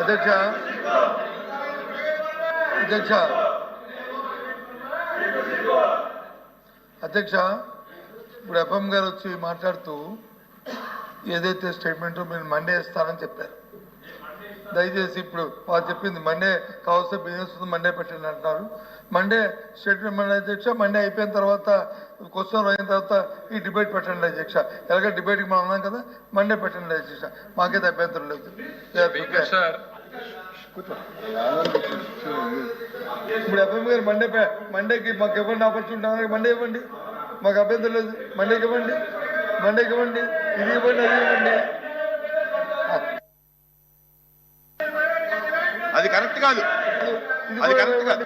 అధ్యక్ష. అధ్యక్ష. అధ్యక్ష ఇప్పుడు ఎఫ్ఎం గారు వచ్చి మాట్లాడుతూ ఏదైతే స్టేట్మెంటో మీరు మండే ఇస్తానని చెప్పారు. దయచేసి ఇప్పుడు వాళ్ళు చెప్పింది మండే కావాల్సిన బిజినెస్ మండే పెట్టండి అంటున్నారు. మండే స్టేట్మెంట్ మండే అధ్యక్ష? మండే అయిపోయిన తర్వాత క్వశ్చన్ అయిన తర్వాత ఈ డిబేట్ పెట్టండి అధ్యక్ష. ఎలాగ డిబేట్కి మనం ఉన్నాం కదా మండే పెట్టండి అధ్యక్ష. మాకైతే అభ్యంతరం లేదు. ఇప్పుడు ఎఫ్ఎం గారు మండే మండేకి మాకు ఇవ్వండి ఆపర్చునిటీ మండే ఇవ్వండి. మాకు అభ్యంతరం లేదు. మండేకి ఇవ్వండి. మండేకి ఇవ్వండి. ఇది ఇవ్వండి అది ఇవ్వండి. కరెక్ట్ కాదు అది కరెక్ట్ కాదు.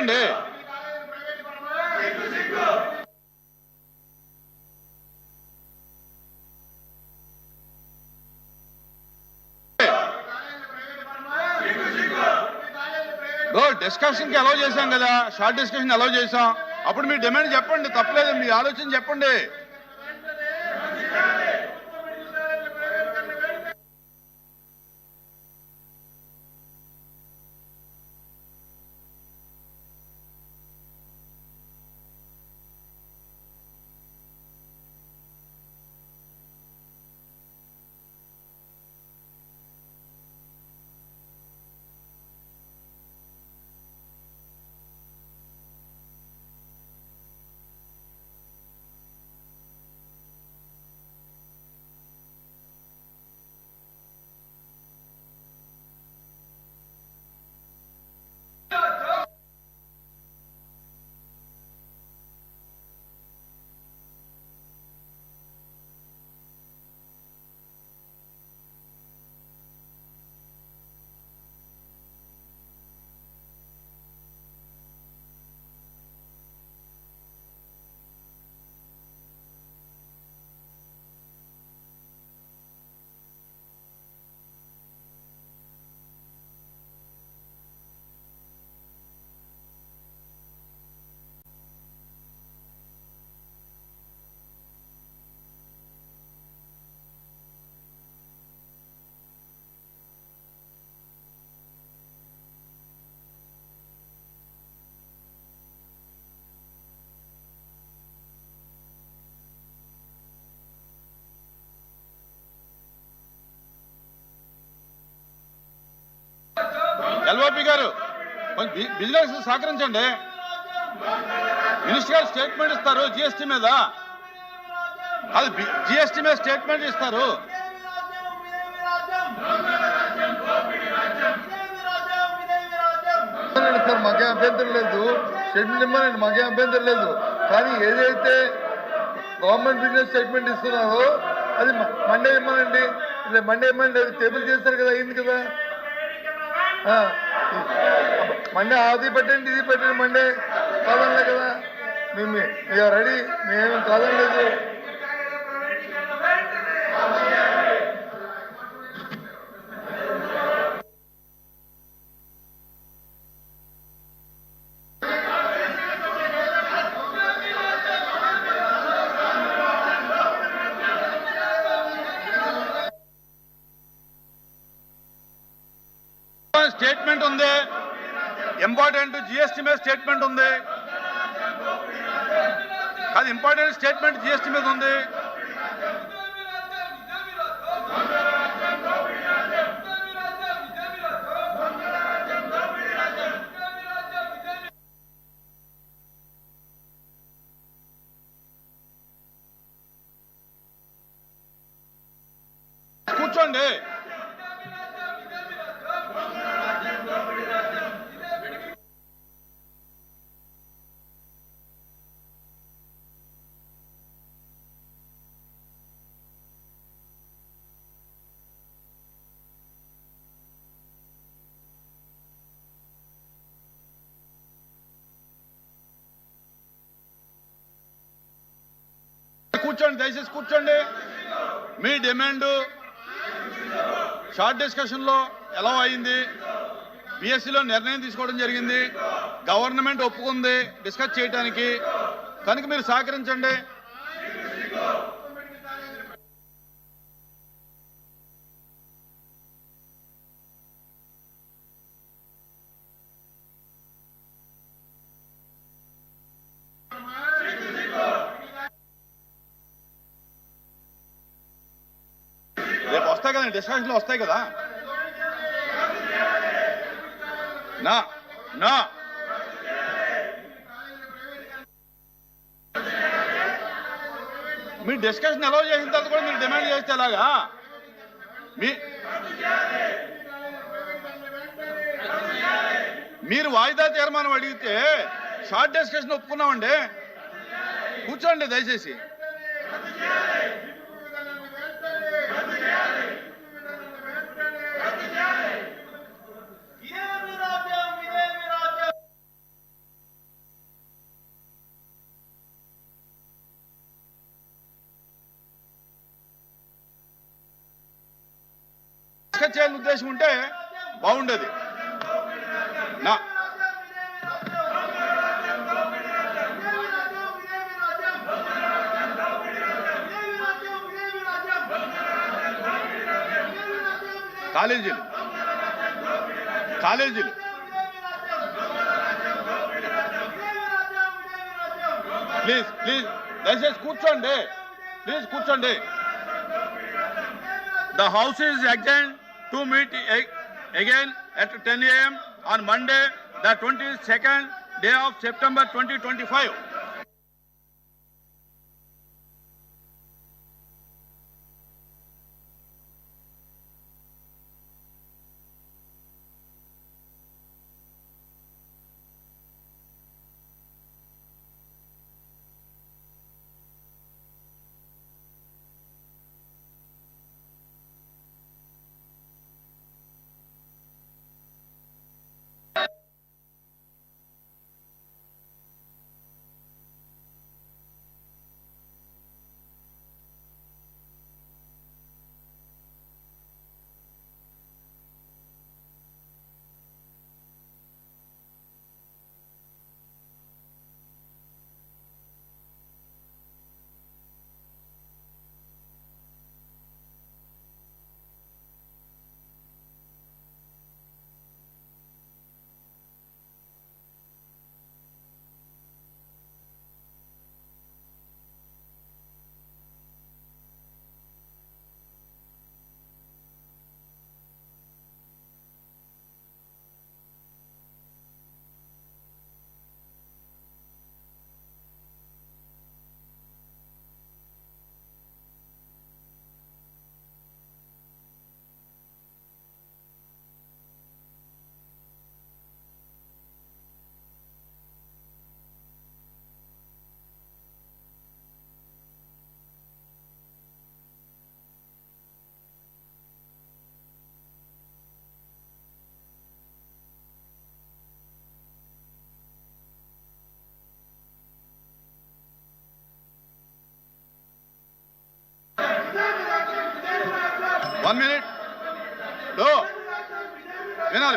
ఇవ్వండి. డిస్కషన్కి అలౌ చేశాం కదా. షార్ట్ డిస్కషన్ అలౌ చేశాం. అప్పుడు మీ డిమాండ్ చెప్పండి తప్పలేదు. మీ ఆలోచన చెప్పండి. ఎల్ఓపి గారు బి- బిజినెస్ సహకరించండి. మినిస్టర్ గారు స్టేట్మెంట్ ఇస్తారు జిఎస్టీ మీద. అది జిఎస్టీ మీద స్టేట్మెంట్ ఇస్తారు. ఇవ్వనండి సార్ అభ్యంతరం లేదు. స్టేట్మెంట్ ఇవ్వనండి మాకేం అభ్యంతరం లేదు. కానీ ఏదైతే గవర్నమెంట్ బిజినెస్ స్టేట్మెంట్ ఇస్తున్నారో అది మండే ఇమ్మనండి మండే ఇవ్వమండి అది టేబుల్ చేస్తారు కదా అయింది కదా. మండే అది పెట్టండి ఇది పెట్టండి మండే. కాదనలే కదా. మేము రెడీ? మేము కాదనలేదు. స్టేట్మెంట్ ఉంది. ఇంపార్టెంట్ జిఎస్టీ మీద స్టేట్మెంట్ ఉంది. అది ఇంపార్టెంట్ స్టేట్మెంట్ జిఎస్టీ మీద ఉంది. కూర్చోండి. కూర్చోండి దయచేసి కూర్చోండి. మీ డిమాండ్ షార్ట్ డిస్కషన్లో ఎలా అయింది? బీఎస్సీలో నిర్ణయం తీసుకోవడం జరిగింది. గవర్నమెంట్ ఒప్పుకుంది డిస్కస్ చేయడానికి కనుక మీరు సహకరించండి. వస్తాయి కదండి డిస్కషన్లో వస్తాయి కదా. నా నా. మీరు డిస్కషన్ ఎలా చేసిన తర్వాత కూడా మీరు డిమాండ్ చేస్తే ఎలాగా? మీ మీరు వాయిదా తీర్మానం అడిగితే షార్ట్ డిస్కషన్ ఒప్పుకున్నామండి. కూర్చోండి దయచేసి. డిస్కస్ చేయాలని ఉద్దేశం ఉంటే బాగుండేది. నా కాలేజీలు. కాలేజీలు. ప్లీజ్ ప్లీజ్ దయచేసి కూర్చోండి. ప్లీజ్ కూర్చోండి. The house is adjourned to meet again at 10 a.m. on Monday, the 22nd day of September 2025.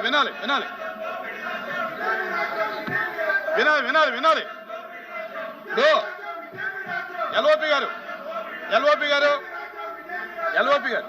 వినాలి వినాలి. వినాలి వినాలి వినాలి. ఎల్ఓపి గారు ఎల్ఓపి గారు ఎల్ఓపి గారు.